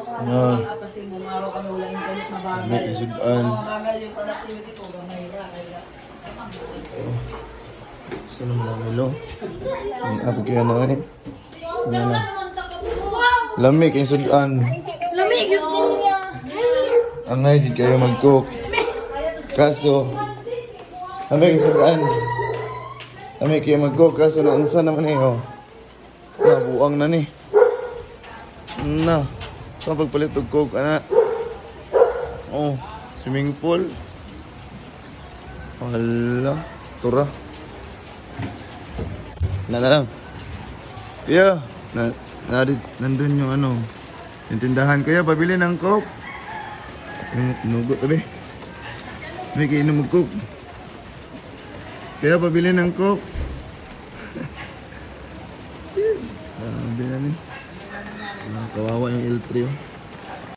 ano ka, tapos yung bumaro ka wala yung ganit na bagay. May isudan. Mga bagay yung productivity ko, kaya. Gusto naman ang milo. Ang abog kaya na eh. Ano na. Lamig yung sudan. Lamig, gusto niya. Angay, di kayo mag-cook. Kaso, lamig yung sudan. Lamig kayo mag-cook. Kaso, naunsa naman eh, oh. Nabuang na ni. Na. So, pagpalit og cook, ana. Oh, swimming pool. Wala. Tura. Na na lang. Kuya, na, na, nandun yung ano, yung tindahan. Kuya, pabili ng coke. Yung nugot, tabi. May kainom coke. Kuya, pabili ng coke. Sabi na ni. Ah, kawawa yung L3. oh.